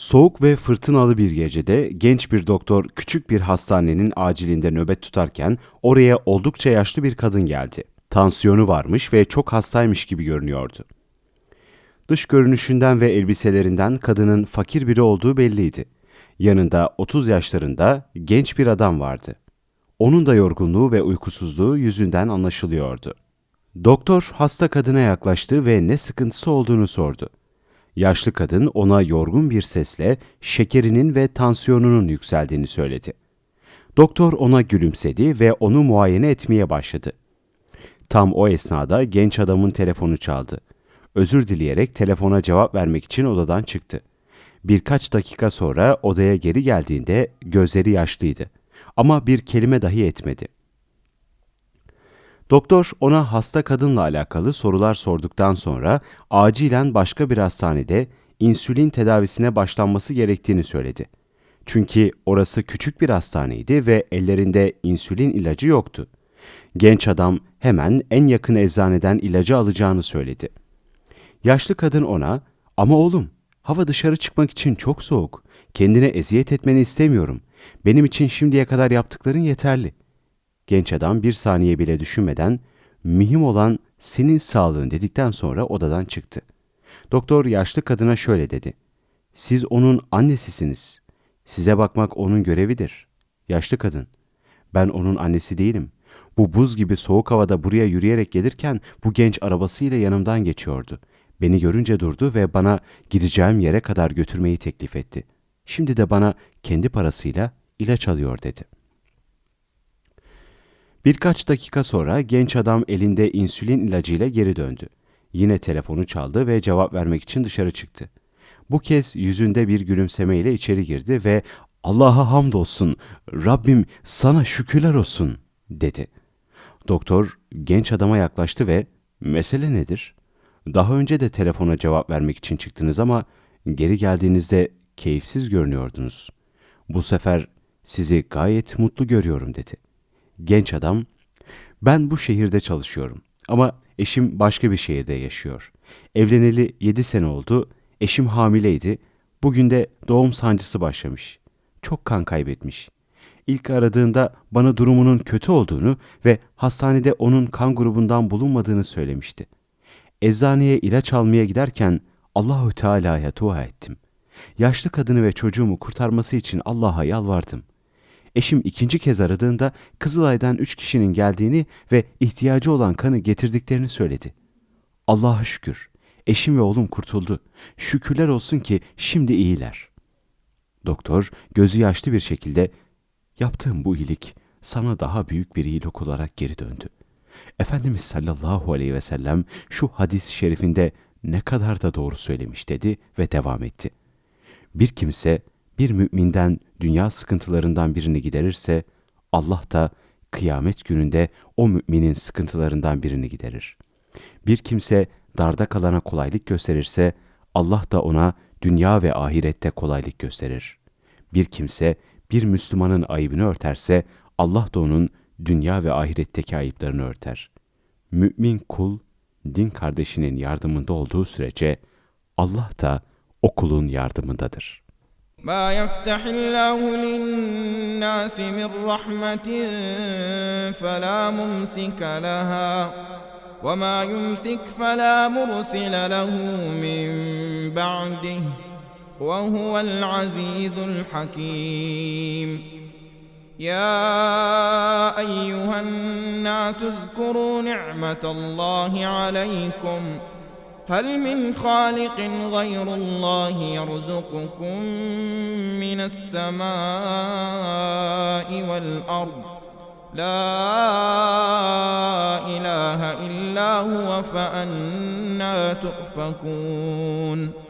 Soğuk ve fırtınalı bir gecede genç bir doktor küçük bir hastanenin acilinde nöbet tutarken oraya oldukça yaşlı bir kadın geldi. Tansiyonu varmış ve çok hastaymış gibi görünüyordu. Dış görünüşünden ve elbiselerinden kadının fakir biri olduğu belliydi. Yanında 30 yaşlarında genç bir adam vardı. Onun da yorgunluğu ve uykusuzluğu yüzünden anlaşılıyordu. Doktor hasta kadına yaklaştı ve ne sıkıntısı olduğunu sordu. Yaşlı kadın ona yorgun bir sesle şekerinin ve tansiyonunun yükseldiğini söyledi. Doktor ona gülümsedi ve onu muayene etmeye başladı. Tam o esnada genç adamın telefonu çaldı. Özür dileyerek telefona cevap vermek için odadan çıktı. Birkaç dakika sonra odaya geri geldiğinde gözleri yaşlıydı. Ama bir kelime dahi etmedi. Doktor ona hasta kadınla alakalı sorular sorduktan sonra acilen başka bir hastanede insülin tedavisine başlanması gerektiğini söyledi. Çünkü orası küçük bir hastaneydi ve ellerinde insülin ilacı yoktu. Genç adam hemen en yakın eczaneden ilacı alacağını söyledi. Yaşlı kadın ona, "Ama oğlum, hava dışarı çıkmak için çok soğuk. Kendine eziyet etmeni istemiyorum. Benim için şimdiye kadar yaptıkların yeterli." Genç adam bir saniye bile düşünmeden mühim olan senin sağlığın dedikten sonra odadan çıktı. Doktor yaşlı kadına şöyle dedi. Siz onun annesisiniz. Size bakmak onun görevidir. Yaşlı kadın. Ben onun annesi değilim. Bu buz gibi soğuk havada buraya yürüyerek gelirken bu genç arabasıyla yanımdan geçiyordu. Beni görünce durdu ve bana gideceğim yere kadar götürmeyi teklif etti. Şimdi de bana kendi parasıyla ilaç alıyor dedi.'' Birkaç dakika sonra genç adam elinde insülin ilacıyla geri döndü. Yine telefonu çaldı ve cevap vermek için dışarı çıktı. Bu kez yüzünde bir gülümsemeyle içeri girdi ve Allah'a hamdolsun, Rabbim sana şükürler olsun dedi. Doktor genç adama yaklaştı ve mesele nedir? Daha önce de telefona cevap vermek için çıktınız ama geri geldiğinizde keyifsiz görünüyordunuz. Bu sefer sizi gayet mutlu görüyorum dedi.'' Genç adam, ben bu şehirde çalışıyorum ama eşim başka bir şehirde yaşıyor. Evleneli yedi sene oldu, eşim hamileydi, bugün de doğum sancısı başlamış. Çok kan kaybetmiş. İlk aradığında bana durumunun kötü olduğunu ve hastanede onun kan grubundan bulunmadığını söylemişti. Eczaneye ilaç almaya giderken Allahü Teala'ya dua ettim. Yaşlı kadını ve çocuğumu kurtarması için Allah'a yalvardım. Eşim ikinci kez aradığında Kızılay'dan üç kişinin geldiğini ve ihtiyacı olan kanı getirdiklerini söyledi. Allah'a şükür. Eşim ve oğlum kurtuldu. Şükürler olsun ki şimdi iyiler. Doktor gözü yaşlı bir şekilde yaptığım bu iyilik sana daha büyük bir iyilik olarak geri döndü. Efendimiz sallallahu aleyhi ve sellem şu hadis-i şerifinde ne kadar da doğru söylemiş dedi ve devam etti. Bir kimse bir müminden dünya sıkıntılarından birini giderirse Allah da kıyamet gününde o müminin sıkıntılarından birini giderir. Bir kimse darda kalana kolaylık gösterirse Allah da ona dünya ve ahirette kolaylık gösterir. Bir kimse bir Müslümanın ayıbını örterse Allah da onun dünya ve ahiretteki ayıplarını örter. Mümin kul din kardeşinin yardımında olduğu sürece Allah da o kulun yardımındadır. ما يفتح الله للناس من رحمة فلا ممسك لها وما يمسك فلا مرسل له من بعده وهو العزيز الحكيم. يا أيها الناس اذكروا نعمة الله عليكم هل من خالق غير الله يرزقكم من السماء والأرض؟ لا إله إلا هو فأنا تؤفكون.